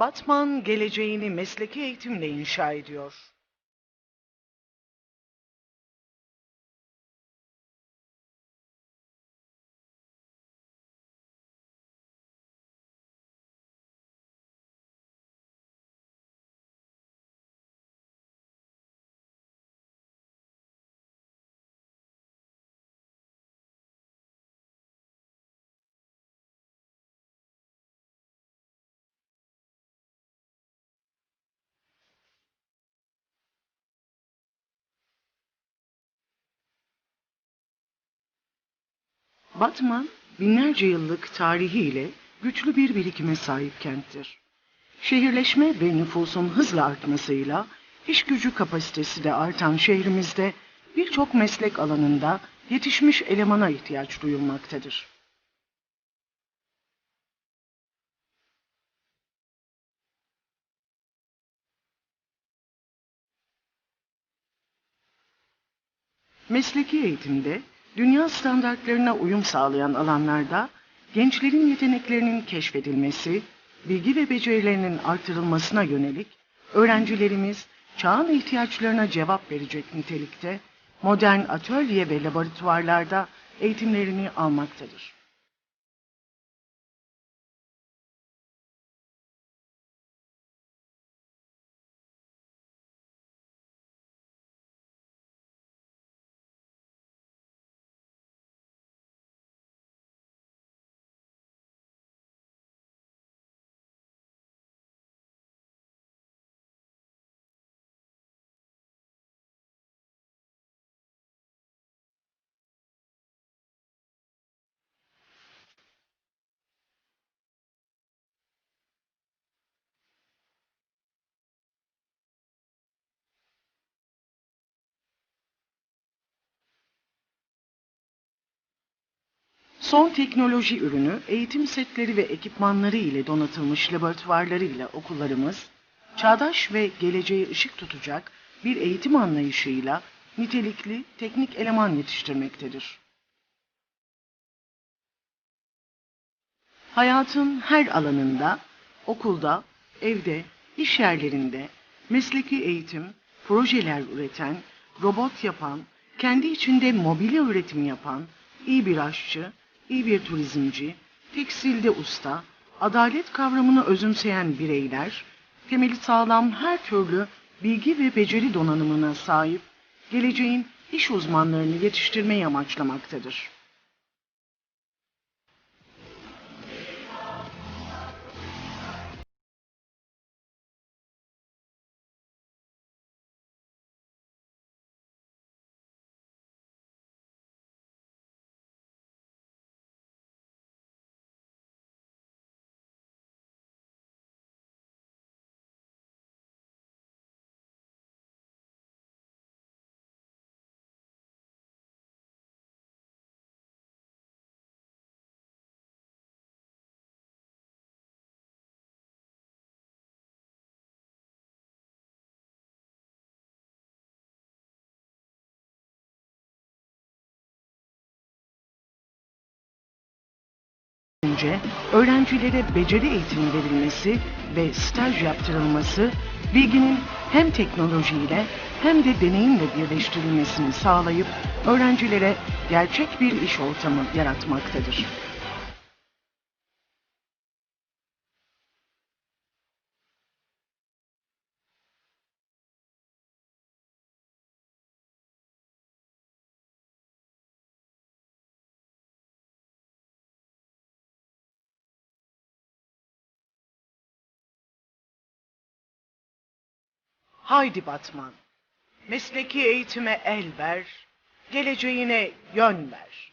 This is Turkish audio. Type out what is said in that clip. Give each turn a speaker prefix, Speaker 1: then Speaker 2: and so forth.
Speaker 1: Batman geleceğini mesleki eğitimle inşa ediyor. Batman, binlerce yıllık tarihiyle güçlü bir birikime sahip kenttir. Şehirleşme ve nüfusun hızla artmasıyla iş gücü kapasitesi de artan şehrimizde birçok meslek alanında yetişmiş elemana ihtiyaç duyulmaktadır. Mesleki eğitimde dünya standartlarına uyum sağlayan alanlarda gençlerin yeteneklerinin keşfedilmesi, bilgi ve becerilerinin artırılmasına yönelik öğrencilerimiz çağın ihtiyaçlarına cevap verecek nitelikte modern atölye ve laboratuvarlarda eğitimlerini almaktadır. Son teknoloji ürünü, eğitim setleri ve ekipmanları ile donatılmış laboratuvarları ile okullarımız, çağdaş ve geleceğe ışık tutacak bir eğitim anlayışıyla nitelikli teknik eleman yetiştirmektedir. Hayatın her alanında, okulda, evde, iş yerlerinde mesleki eğitim, projeler üreten, robot yapan, kendi içinde mobilya üretimi yapan, iyi bir aşçı, iyi bir turizmci, tekstilde usta, adalet kavramını özümseyen bireyler, temeli sağlam her türlü bilgi ve beceri donanımına sahip, geleceğin iş uzmanlarını yetiştirmeyi amaçlamaktadır. Önce öğrencilere beceri eğitimi verilmesi ve staj yaptırılması, bilginin hem teknolojiyle hem de deneyimle birleştirilmesini sağlayıp öğrencilere gerçek bir iş ortamı yaratmaktadır. Haydi Batman, mesleki eğitime el ver, geleceğine yön ver.